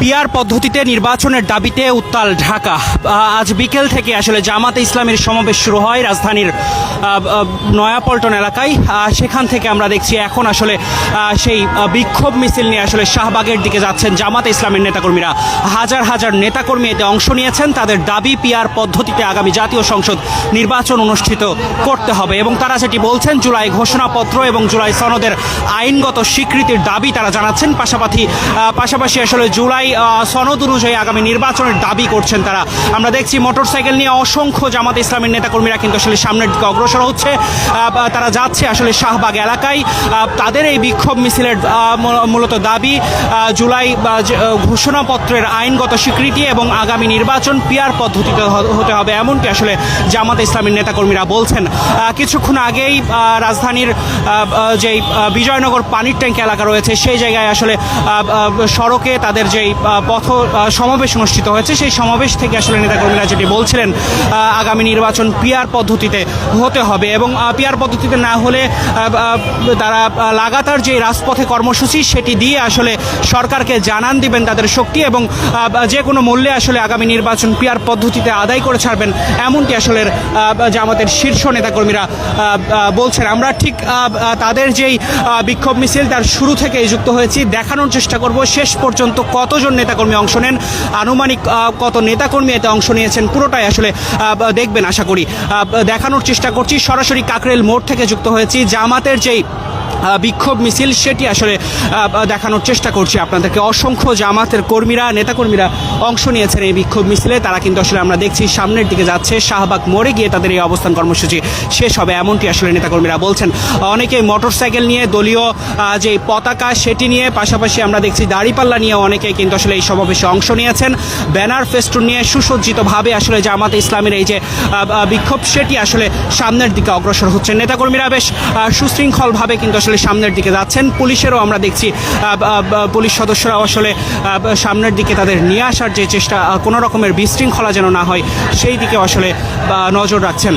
Peer পদ্ধতিতে নির্বাচনের দাবিতে উত্তাল ঢাকা। আজ বিকেল থেকে আসলে জামাতে ইসলামের সমাবেশ শুরু হয় রাজধানীর নয়াপল্টন এলাকায়। সেখান থেকে আমরা দেখছি এখন আসলে সেই বিক্ষোভ মিছিল নিয়ে আসলে শাহবাগের দিকে যাচ্ছেন জামাতে ইসলামের নেতাকর্মীরা। হাজার হাজার নেতাকর্মী এতে অংশ নিয়েছেন। তাদের দাবি পিয়ার পদ্ধতিতে আগামী জাতীয় সংসদ নির্বাচন অনুষ্ঠিত করতে হবে। এবং তারা সেটি বলছেন, জুলাই ঘোষণাপত্র এবং জুলাই সনদের আইনগত স্বীকৃতির দাবি তারা জানাচ্ছেন। পাশাপাশি পাশাপাশি আসলে জুলাই আহ, সনদ অনুযায়ী আগামী নির্বাচনের দাবি করছেন তারা। আমরা দেখছি মোটরসাইকেল নিয়ে অসংখ্য জামাত ইসলামের নেতাকর্মীরা কিন্তু আসলে সামনের দিকে অগ্রসর হচ্ছে। তারা যাচ্ছে আসলে শাহবাগ এলাকায়। তাদের এই বিক্ষোভ মিছিলের মূলত দাবি জুলাই ঘোষণাপত্রের আইনগত স্বীকৃতি এবং আগামী নির্বাচন পিয়ার পদ্ধতিতে হতে হবে এমনটি আসলে জামাত ইসলামের নেতাকর্মীরা বলছেন। কিছুক্ষণ আগেই রাজধানীর যেই বিজয়নগর পানির ট্যাঙ্ক এলাকা রয়েছে সেই জায়গায় আসলে সড়কে তাদের যেই পথ সমাবেশ অনুষ্ঠিত হয়েছে। সেই সমাবেশ থেকে আসলে নেতাকর্মীরা যেটি বলছিলেন আগামী নির্বাচন পিয়ার পদ্ধতিতে হতে হবে এবং পিয়ার পদ্ধতিতে না হলে তারা লাগাতার যে রাজপথে কর্মসূচি সেটি দিয়ে আসলে সরকারকে জানান দিবেন তাদের শক্তি এবং যে কোনো মূল্যে আসলে আগামী নির্বাচন পিয়ার পদ্ধতিতে আদায় করে ছাড়বেন এমনটি আসলে জামাতের শীর্ষ নেতাকর্মীরা বলছেন। আমরা ঠিক তাদের যেই বিক্ষোভ মিছিল তার শুরু থেকেই যুক্ত হয়েছি। দেখানোর চেষ্টা করব শেষ পর্যন্ত কতজন নেতাকর্মী অংশ নেন। আনুমানিক কত নেতাকর্মী এতে অংশ নিয়েছেন পুরোটাই আসলে দেখবেন আশা করি। দেখানোর চেষ্টা করছি। সরাসরি কাকরেল মোড় থেকে যুক্ত হয়েছি। জামাতের যেই বিক্ষোভ মিছিল, সেটি আসলে দেখানোর চেষ্টা করছি আপনাদেরকে। অসংখ্য জামাতের কর্মীরা, নেতাকর্মীরা অংশ নিয়েছেন এই বিক্ষোভ মিছিলে। তারা কিন্তু আসলে আমরা দেখছি, সামনের দিকে যাচ্ছে, শাহবাগ মোড়ে গিয়ে তাদের এই অবস্থান কর্মসূচি শেষ হবে, এমনটি আসলে নেতাকর্মীরা বলছেন। অনেকে মোটরসাইকেল নিয়ে দলীয় যে পতাকা, সেটি নিয়ে পাশাপাশি আমরা দেখছি দাড়িপাল্লা নিয়ে অনেকে কিন্তু আসলে এই সমাবেশে অংশ নিয়েছেন। ব্যানার ফেস্টুন নিয়ে সুসজ্জিতভাবে আসলে জামাতে ইসলামের এই যে বিক্ষোভ, সেটি আসলে সামনের দিকে অগ্রসর হচ্ছেন নেতাকর্মীরা বেশ সুশৃঙ্খলভাবে কিন্তু আসলে সামনের দিকে যাচ্ছেন। পুলিশেরও আমরা দেখছি পুলিশ সদস্যরাও আসলে সামনের দিকে তাদের নিয়ে আসার যে চেষ্টা কোনো রকমের বিশৃঙ্খলা যেন না হয়, সেই দিকে আসলে নজর রাখছেন।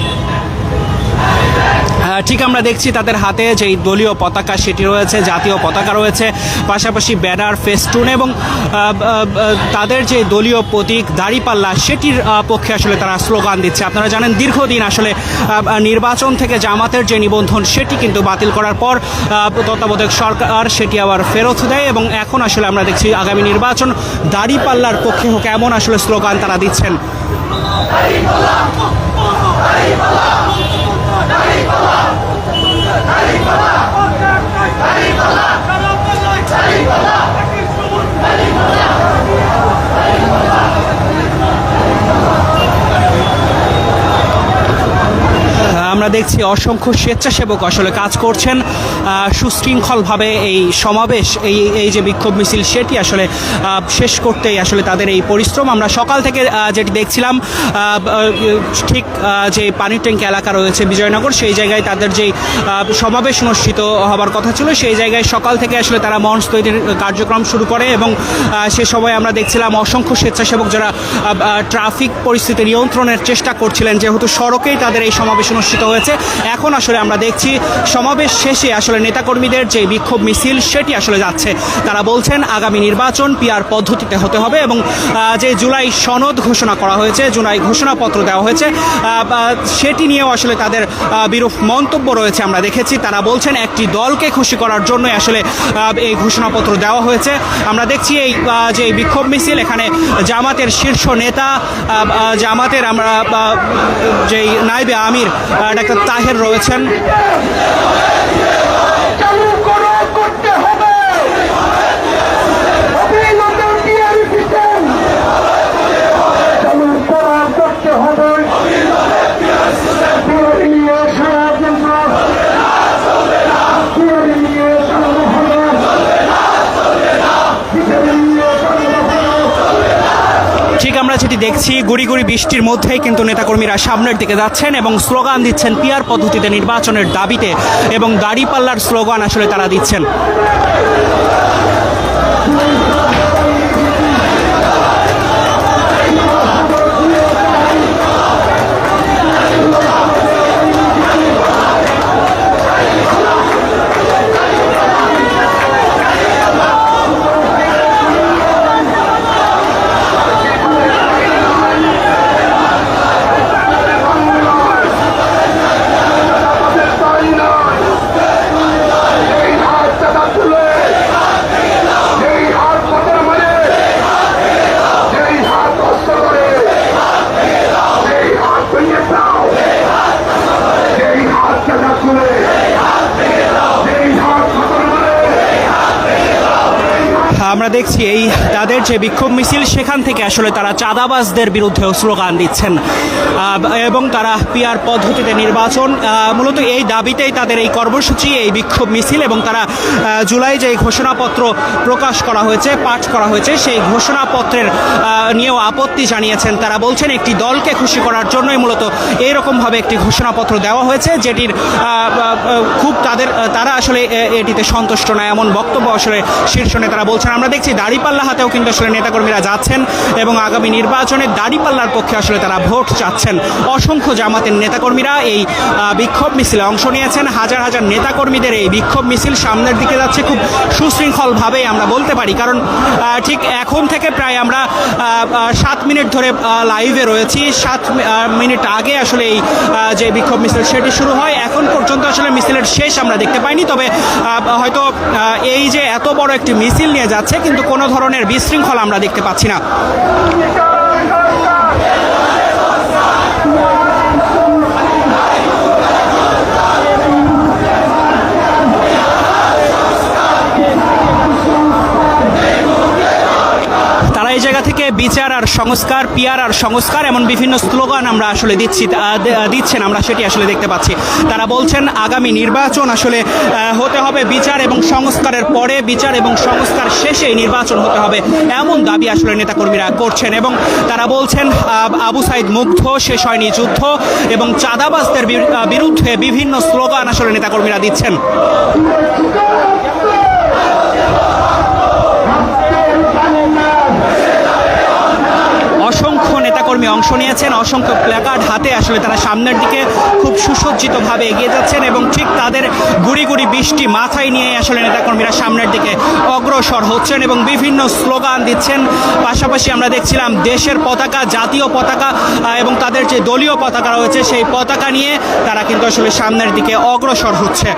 ঠিক আমরা দেখছি তাদের হাতে যেই দলীয় পতাকা সেটি রয়েছে, জাতীয় পতাকা রয়েছে, পাশাপাশি ব্যানার, ফেস্টুন এবং তাদের যে দলীয় প্রতীক দাড়িপাল্লা সেটির পক্ষে আসলে তারা স্লোগান দিচ্ছে। আপনারা জানেন দীর্ঘদিন আসলে নির্বাচন থেকে জামাতের যে নিবন্ধন সেটি কিন্তু বাতিল করার পর তত্ত্বাবধায়ক সরকার সেটি আবার ফেরত দেয় এবং এখন আসলে আমরা দেখছি আগামী নির্বাচন দাড়িপাল্লার পক্ষে হোক এমন আসলে স্লোগান তারা দিচ্ছেন। Charipala! আমরা দেখছি অসংখ্য স্বেচ্ছাসেবক আসলে কাজ করছেন। সুশৃঙ্খলভাবে এই সমাবেশ, এই এই যে বিক্ষোভ মিছিল, সেটি আসলে শেষ করতেই আসলে তাদের এই পরিশ্রম। আমরা সকাল থেকে যেটি দেখছিলাম ঠিক যে পানির ট্যাঙ্ক এলাকা রয়েছে বিজয়নগর, সেই জায়গায় তাদের যেই সমাবেশ অনুষ্ঠিত হবার কথা ছিল, সেই জায়গায় সকাল থেকে আসলে তারা মঞ্চ তৈরির কার্যক্রম শুরু করে এবং সে সময় আমরা দেখছিলাম অসংখ্য স্বেচ্ছাসেবক যারা ট্রাফিক পরিস্থিতি নিয়ন্ত্রণের চেষ্টা করছিলেন। যেহেতু সড়কেই তাদের এই সমাবেশ অনুষ্ঠিত হয়েছে। এখন আসলে আমরা দেখছি সমাবেশ শেষে আসলে নেতাকর্মীদের যে বিক্ষোভ মিছিল, সেটি আসলে যাচ্ছে। তারা বলছেন, আগামী নির্বাচন পিয়ার পদ্ধতিতে হতে হবে এবং যে জুলাই সনদ ঘোষণা করা হয়েছে, জুলাই ঘোষণাপত্র দেওয়া হয়েছে সেটি নিয়েও আসলে তাদের বিরূপ মন্তব্য রয়েছে আমরা দেখেছি। তারা বলছেন, একটি দলকে খুশি করার জন্য আসলে এই ঘোষণাপত্র দেওয়া হয়েছে। আমরা দেখছি এই যে বিক্ষোভ মিছিল, এখানে জামাতের শীর্ষ নেতা জামাতের আমরা যেই নাইবে আমির ডাক্তার তাহের রয়েছেন চালু করো করতে হবে অবিলম্বে টিআরপি সিস্টেম চালু করা করতে হবে টিআরপি নিয়ে সারা কেন্দ্র টিআরপি নিয়ে চালানো হলো টিআরপি নিয়ে চালানো হলো ঠিক আমরা যেটি দেখছি গুড়ি গুড়ি বৃষ্টির মধ্যেই কিন্তু নেতাকর্মীরা সামনের দিকে যাচ্ছেন এবং স্লোগান দিচ্ছেন পিয়ার পদ্ধতিতে নির্বাচনের দাবিতে এবং দাড়িপাল্লার স্লোগান আসলে তারা দিচ্ছেন। দেখছি এই তাদের যে বিক্ষোভ মিছিল, সেখান থেকে আসলে তারা চাঁদাবাজদের বিরুদ্ধেও স্লোগান দিচ্ছেন। এবং তারা পিয়ার পদ্ধতিতে নির্বাচন মূলত এই দাবিতেই তাদের এই কর্মসূচি, এই বিক্ষোভ মিছিল এবং তারা জুলাই যে ঘোষণাপত্র প্রকাশ করা হয়েছে, পাঠ করা হয়েছে, সেই ঘোষণাপত্রের নিয়েও আপত্তি জানিয়েছেন। তারা বলছেন, একটি দলকে খুশি করার জন্যই মূলত এইরকমভাবে একটি ঘোষণাপত্র দেওয়া হয়েছে, যেটির খুব তাদের, তারা আসলে এটিতে সন্তুষ্ট নয় এমন বক্তব্য আসলে শীর্ষ নেতারা বলছেন। আমরা দেখছি দাড়িপাল্লা হাতেও কিন্তু আসলে নেতাকর্মীরা যাচ্ছেন এবং আগামী নির্বাচনে দাড়িপাল্লার পক্ষে আসলে তারা ভোট চাচ্ছেন। অসংখ্য জামাতের নেতাকর্মীরা এই বিক্ষোভ মিছিলে অংশ নিয়েছেন। হাজার হাজার নেতাকর্মীদের এই বিক্ষোভ মিছিল সামনের দিকে যাচ্ছে খুব সুশৃঙ্খলভাবে আমরা বলতে পারি। কারণ ঠিক এখন থেকে প্রায় আমরা সাত মিনিট ধরে লাইভে রয়েছি। সাত মিনিট আগে আসলে এই যে বিক্ষোভ মিছিল সেটি শুরু হয়। এখন পর্যন্ত আসলে মিছিলের শেষ আমরা দেখতে পাইনি, তবে হয়তো এই যে এত বড় একটি মিছিল নিয়ে যাচ্ছে, কিন্তু কোনো ধরনের বিশৃঙ্খলা আমরা দেখতে পাচ্ছি না তারা এই জায়গা থেকে বিচার আর সংস্কার পিয়ার আর সংস্কার এমন বিভিন্ন স্লোগান আমরা আসলে দিচ্ছি দিচ্ছেন আমরা, সেটি আসলে দেখতে পাচ্ছি। তারা বলছেন, আগামী নির্বাচন আসলে হতে হবে বিচার এবং সংস্কারের পরে বিচার এবং সংস্কার শেষে নির্বাচন হতে হবে, এমন দাবি আসলে নেতাকর্মীরা করছেন এবং তারা বলছেন, আবু সাইদ মুগ্ধ, শেষ হয়নি যুদ্ধ এবং চাঁদাবাজদের বিরুদ্ধে বিভিন্ন স্লোগান আসলে নেতাকর্মীরা দিচ্ছেন অসংখ্য নেতাকর্মী অংশ নিয়েছেন। অসংখ্য প্ল্যাকার্ড হাতে আসলে তারা সামনের দিকে খুব সুসজ্জিতভাবে এগিয়ে যাচ্ছেন এবং ঠিক তাদের গুড়ি গুড়ি বৃষ্টি মাথায় নিয়ে আসলে নেতাকর্মীরা সামনের দিকে অগ্রসর হচ্ছেন এবং বিভিন্ন স্লোগান দিচ্ছেন। পাশাপাশি আমরা দেখছিলাম দেশের পতাকা, জাতীয় পতাকা এবং তাদের যে দলীয় পতাকা রয়েছে, সেই পতাকা নিয়ে তারা কিন্তু আসলে সামনের দিকে অগ্রসর হচ্ছে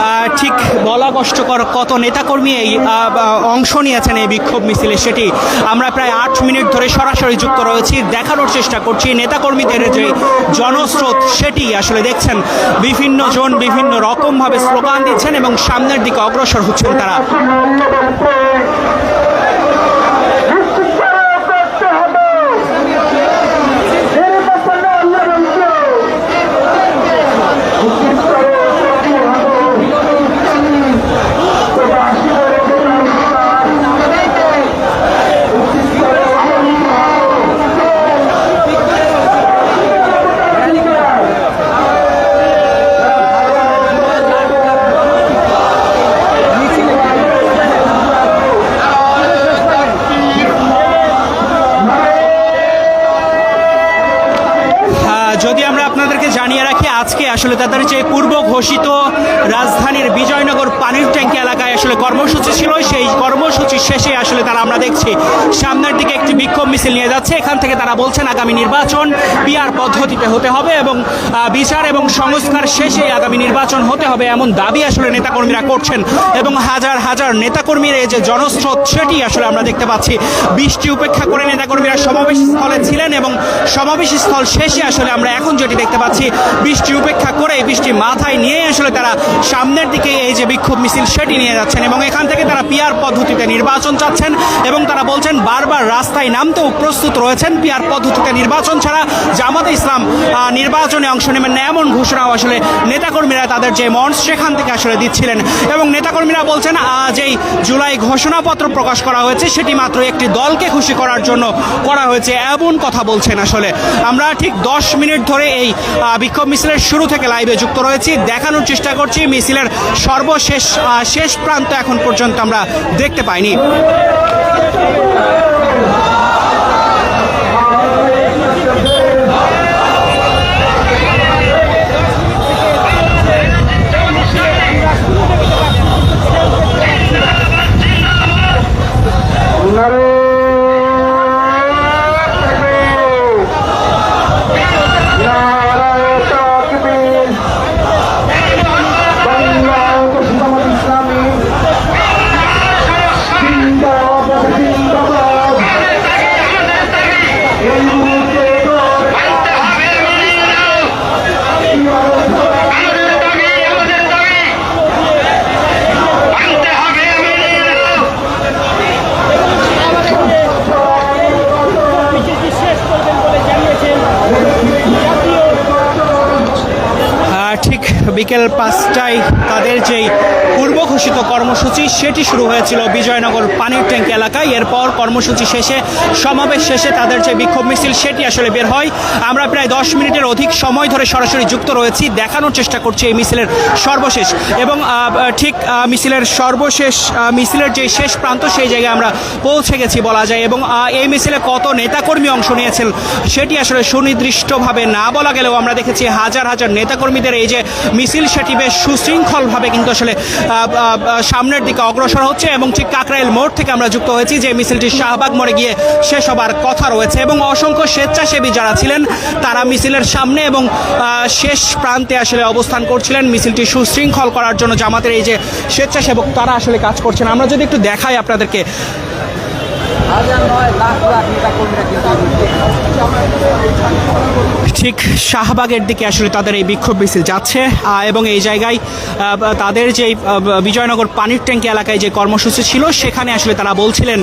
আহ, ঠিক বলা কষ্টকর কত নেতাকর্মী এই অংশ নিয়েছেন এই বিক্ষোভ মিছিলে সেটি। আমরা প্রায় আট মিনিট ধরে সরাসরি যুক্ত রয়েছি, দেখানোর চেষ্টা করছি, নেতাকর্মীদের যে জনস্রোত সেটি আসলে দেখছেন, বিভিন্ন জন বিভিন্ন রকমভাবে স্লোগান দিচ্ছেন এবং সামনের দিকে অগ্রসর হচ্ছেন তারা আহ, যদি আমরা আপনাদেরকে জানিয়ে রাখি আজকে আসলে তাদের যে পূর্ব ঘোষিত রাজধানীর বিজয়নগর পানির ট্যাঙ্কি এলাকায় আসলে কর্মসূচি ছিল সেই কর্মসূচি শেষে আসলে তারা আমরা দেখছি। সামনের দিকে একটি বিক্ষোভ মিছিল নিয়ে যাচ্ছে। এখান থেকে তারা বলছেন আগামী নির্বাচন পিআর পদ্ধতিতে হতে হবে এবং বিচার এবং সংস্কার শেষে আগামী নির্বাচন হতে হবে এমন দাবি আসলে নেতাকর্মীরা করছেন এবং হাজার হাজার নেতাকর্মীর এই যে জনস্রোত, সেটি আসলে আমরা দেখতে পাচ্ছি। বৃষ্টি উপেক্ষা করে নেতাকর্মীরা সমাবেশ স্থলে ছিলেন এবং সমাবেশ স্থল শেষে আসলে আমরা এখন যেটি দেখতে পাচ্ছি, বৃষ্টি উপেক্ষা করে, বৃষ্টি মাথায় নিয়ে আসলে তারা সামনের দিকে এই যে বিক্ষোভ মিছিল, সেটি নিয়ে যাচ্ছেন এবং এখান থেকে তারা পিআর পদ্ধতিতে নির্বাচন চাচ্ছেন এবং তারা বলছেন, বারবার রাস্তায় নামতেও প্রস্তুত রয়েছেন পিআর পদ্ধতিতে নির্বাচন ছাড়া। জামাতে ইসলাম নির্বাচনে অংশ নেবেন না এমন ঘোষণাও আসলে নেতাকর্মীরা তাদের যে মঞ্চ সেখান থেকে আসলে দিচ্ছিলেন। এবং নেতাকর্মীরা বলছেন, আজ এই জুলাই ঘোষণাপত্র প্রকাশ করা হয়েছে, সেটি মাত্র একটি দলকে খুশি করার জন্য করা হয়েছে, এমন কথা বলছেন আসলে। আমরা ঠিক দশ মিনিট ধরে এই বিক্ষোভ মিছিলের শুরু থেকে লাইভে যুক্ত রয়েছি। দেখানোর চেষ্টা করছি, মিছিলের সর্বশেষ শেষ প্রান্ত এখন পর্যন্ত আমরা দেখতে পাইনি। ইসলামী বিকেল পাঁচটায় তাদের যেই ঘোষিত কর্মসূচি, সেটি শুরু হয়েছিল বিজয়নগর পানির ট্যাঙ্ক এলাকায়। এরপর কর্মসূচি শেষে, সমাবেশ শেষে তাদের যে বিক্ষোভ মিছিল, সেটি আসলে বের হয়। আমরা প্রায় দশ মিনিটের অধিক সময় ধরে সরাসরি যুক্ত রয়েছি। দেখানোর চেষ্টা করছি এই মিছিলের সর্বশেষ এবং ঠিক মিছিলের সর্বশেষ মিছিলের যে শেষ প্রান্ত, সেই জায়গায় আমরা পৌঁছে গেছি বলা যায় এবং এই মিছিলে কত নেতাকর্মী অংশ নিয়েছেন, সেটি আসলে সুনির্দিষ্টভাবে না বলা গেলেও আমরা দেখেছি হাজার হাজার নেতাকর্মীদের এই যে মিছিল, সেটি বেশ সুশৃঙ্খলভাবে কিন্তু আসলে সামনের দিকে অগ্রসর হচ্ছে এবং ঠিক কাকরাইল মোড় থেকে আমরা যুক্ত হয়েছি যে মিছিলটি শাহবাগ মোড়ে গিয়ে শেষ হবার কথা রয়েছে এবং অসংখ্য স্বেচ্ছাসেবী যারা ছিলেন তারা মিছিলের সামনে এবং শেষ প্রান্তে আসলে অবস্থান করছিলেন। মিছিলটি সুশৃঙ্খল করার জন্য জামাতের এই যে স্বেচ্ছাসেবক, তারা আসলে কাজ করছেন। আমরা যদি একটু দেখাই আপনাদেরকে। হাজার নয় লাখ লাখ নেতা কর্মীরা কিন্তু ঠিক শাহবাগের দিকে আসলে তাদের এই বিক্ষোভ মিছিল যাচ্ছে এবং এই জায়গায় তাদের যে বিজয়নগর পানির ট্যাঙ্কি এলাকায় যে কর্মসূচি ছিল, সেখানে আসলে তারা বলছিলেন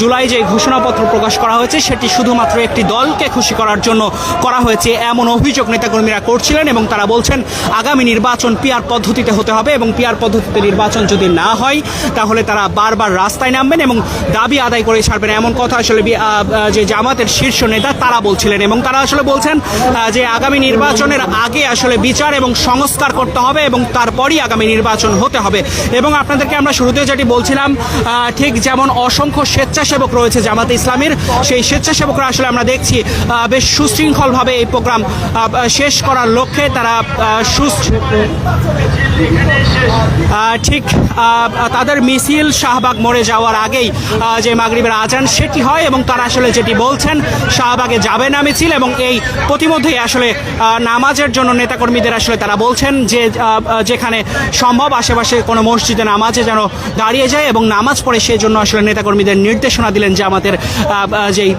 জুলাই যে ঘোষণাপত্র প্রকাশ করা হয়েছে, সেটি শুধুমাত্র একটি দলকে খুশি করার জন্য করা হয়েছে, এমন অভিযোগ নেতাকর্মীরা করছিলেন এবং তারা বলছেন, আগামী নির্বাচন পিয়ার পদ্ধতিতে হতে হবে এবং পিয়ার পদ্ধতিতে নির্বাচন যদি না হয়, তাহলে তারা বারবার রাস্তায় নামবেন এবং দাবি আদায় করে ছাড়বেন। এমন কথা আসলে যে জামাতের শীর্ষ নেতা, তারা বলছিলেন এবং তারা আসলে বলছেন যে আগামী নির্বাচনের আগে আসলে বিচার এবং সংস্কার করতে হবে এবং তারপরই আগামী নির্বাচন হতে হবে। এবং আপনাদেরকে আমরা শুরুতে যেটি বলছিলাম ঠিক যেমন অসংখ্য স্বেচ্ছাসেবক রয়েছে জামাতে ইসলামের, সেই স্বেচ্ছাসেবকরা আসলে আমরা দেখছি বেশ সুশৃঙ্খলভাবে এই প্রোগ্রাম শেষ করার লক্ষ্যে তারা সুস্থ ঠিক তাদের মিছিল শাহবাগ মোড়ে যাওয়ার আগেই যে মাগরিবের আজান সেটি হয় এবং তারা আসলে যেটি বলছেন, শাহবাগে যাবে না মিছিল এবং এই প্রতিমধ্যেই আসলে নামাজের জন্য নেতাকর্মীদের আসলে তারা বলছেন যে যেখানে সম্ভব আশেপাশে কোনো মসজিদে নামাজে যেন দাঁড়িয়ে যায় এবং নামাজ পড়ে সেই জন্য আসলে নেতাকর্মীদের নির্দেশনা দিলেন যে আমাদের যেই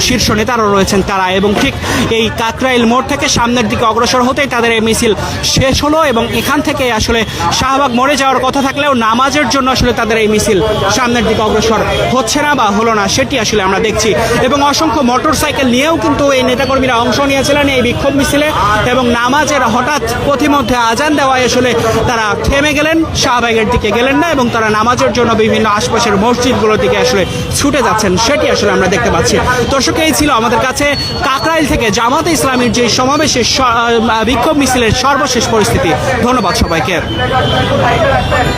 শীর্ষ নেতারা রয়েছেন তারা এবং ঠিক এই কাকরাইল মোড় থেকে সামনের দিকে অগ্রসর হতেই তাদের এই মিছিল শেষ হলো এবং এখান থেকে আসলে শাহবাগ মরে যাওয়ার কথা থাকলেও নামাজের জন্য আসলে তাদের এই মিছিল সামনের দিকে অগ্রসর হচ্ছে না বা হলো না সেটি আসলে আমরা দেখছি। এবং অসংখ্য মোটর সাইকেল নিয়েও কিন্তু এই নেতাকর্মীরা অংশ নিয়েছিলেন এই বিক্ষোভ মিছিলে এবং নামাজের হঠাৎ পথিমধ্যে আজান দেওয়ায় আসলে তারা থেমে গেলেন, শাহবাগের দিকে গেলেন না এবং তারা নামাজের জন্য বিভিন্ন আশপাশের মসজিদগুলোর দিকে আসলে ছুটে যাচ্ছেন সেটি আসলে আমরা দেখতে পাচ্ছি। দর্শক, এই ছিল আমাদের কাছে কাকরাইল থেকে জামাতে ইসলামীর যে সমাবেশের বিক্ষোভ মিছিলের সর্বশেষ পরিস্থিতি। ধন্যবাদ সবাইকে